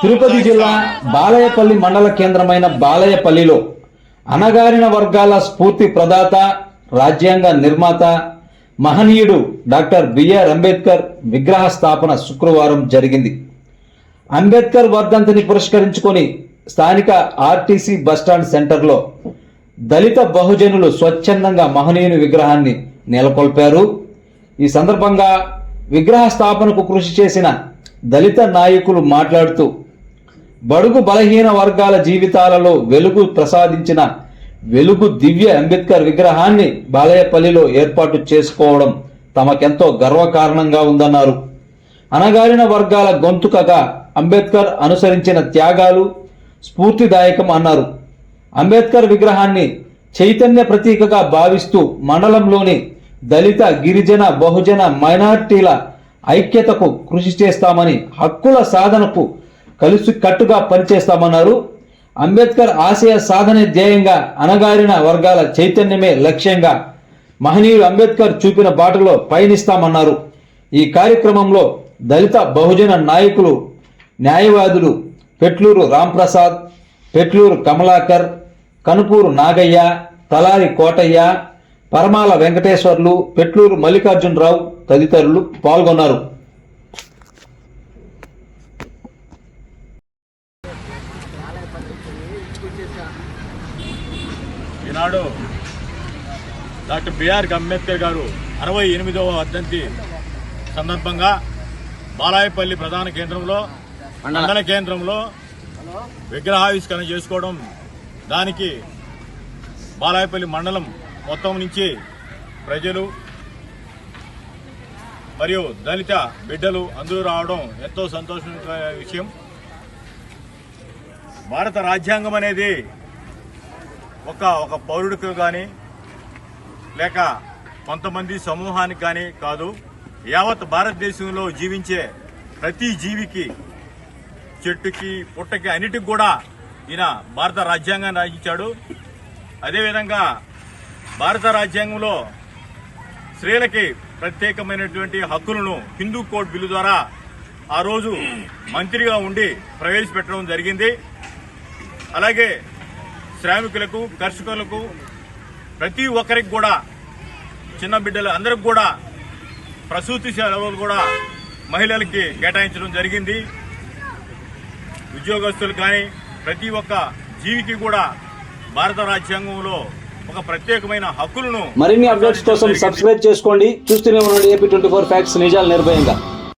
తిరుపతి జిల్లా బాలయపల్లి మండల కేంద్రమైన బాలయపల్లిలో అణగారిన వర్గాల స్ఫూర్తి ప్రదాత రాజ్యాంగ నిర్మాత మహనీయుడు డాక్టర్ బిఆర్ అంబేద్కర్ విగ్రహ స్థాపన శుక్రవారం జరిగింది. అంబేద్కర్ వర్ధంతిని పురస్కరించుకొని స్థానిక ఆర్టీసీ బస్టాండ్ సెంటర్లో దళిత బహుజనులు స్వచ్ఛందంగా మహనీయుని విగ్రహాన్ని నెలకొల్పారు. ఈ సందర్భంగా విగ్రహ స్థాపనకు కృషి చేసిన దళిత నాయకులు మాట్లాడుతూ బడుగు బలహీన వర్గాల జీవితాలలో వెలుగు ప్రసాదించిన వెలుగు దివ్య అంబేద్కర్ విగ్రహాన్ని బాలయపల్లిలో ఏర్పాటు చేసుకోవడం తమకెంతో గర్వకారణంగా ఉందన్నారు. అణగారిన వర్గాల గొంతుకగా అంబేద్కర్ అనుసరించిన త్యాగాలు స్ఫూర్తిదాయకం అన్నారు. అంబేద్కర్ విగ్రహాన్ని చైతన్య ప్రతీకగా భావిస్తూ మండలంలోని దళిత గిరిజన బహుజన మైనార్టీల ఐక్యతకు కృషి చేస్తామని హక్కుల సాధనకు కలిసి కట్టుగా పనిచేస్తామన్నారు. అంబేద్కర్ ఆశయ సాధన ధ్యేయంగా అణగారిన వర్గాల చైతన్యమే లక్ష్యంగా మహనీయుడు అంబేద్కర్ చూపిన బాటలో పయనిస్తామన్నారు. ఈ కార్యక్రమంలో దళిత బహుజన నాయకులు న్యాయవాదులు పెట్లూరు రాంప్రసాద్ పెట్లూరు కమలాకర్ కనుపూరు నాగయ్య తలారి కోటయ్య పరమాల వెంకటేశ్వర్లు పెట్లూరు మల్లికార్జునరావు తదితరులు పాల్గొన్నారు. ఈనాడు డాక్టర్ బిఆర్ అంబేద్కర్ గారు అరవై ఎనిమిదవ వర్ధంతి సందర్భంగా బాలాయపల్లి ప్రధాన కేంద్రంలో మండల కేంద్రంలో విగ్రహావిష్కరణ చేసుకోవడం దానికి బాలాయపల్లి మండలం మొత్తం నుంచి ప్రజలు మరియు దళిత బిడ్డలు అందరూ రావడం ఎంతో సంతోషమైన విషయం. భారత రాజ్యాంగం అనేది ఒక ఒక పౌరుడికి కానీ లేక కొంతమంది సమూహానికి కానీ కాదు యావత్ భారతదేశంలో జీవించే ప్రతి జీవికి చెట్టుకి పుట్టకి అన్నిటికి కూడా ఈయన భారత రాజ్యాంగాన్ని రాయించాడు. అదేవిధంగా భారత రాజ్యాంగంలో స్త్రీలకి ప్రత్యేకమైనటువంటి హక్కులను హిందూ కోడ్ బిల్లు ద్వారా ఆ రోజు మంత్రిగా ఉండి ప్రవేశపెట్టడం జరిగింది. అలాగే శ్రామికులకు కర్షకులకు ప్రతి ఒక్కరికి కూడా చిన్న బిడ్డలు అందరికి కూడా ప్రసూతి సెలవులు కూడా మహిళలకి కేటాయించడం జరిగింది. ఉద్యోగస్తులు కానీ ప్రతి ఒక్క జీవికి కూడా భారత రాజ్యాంగంలో ఒక ప్రత్యేకమైన హక్కులను మరిన్ని అప్డేట్స్ కోసం సబ్స్క్రైబ్ చేసుకోండి. చూస్తూనే ఉండండి ఏపీ ట్వంటీ ఫోర్ ఫ్యాక్ట్స్ నిజాలు నిర్భయంగా.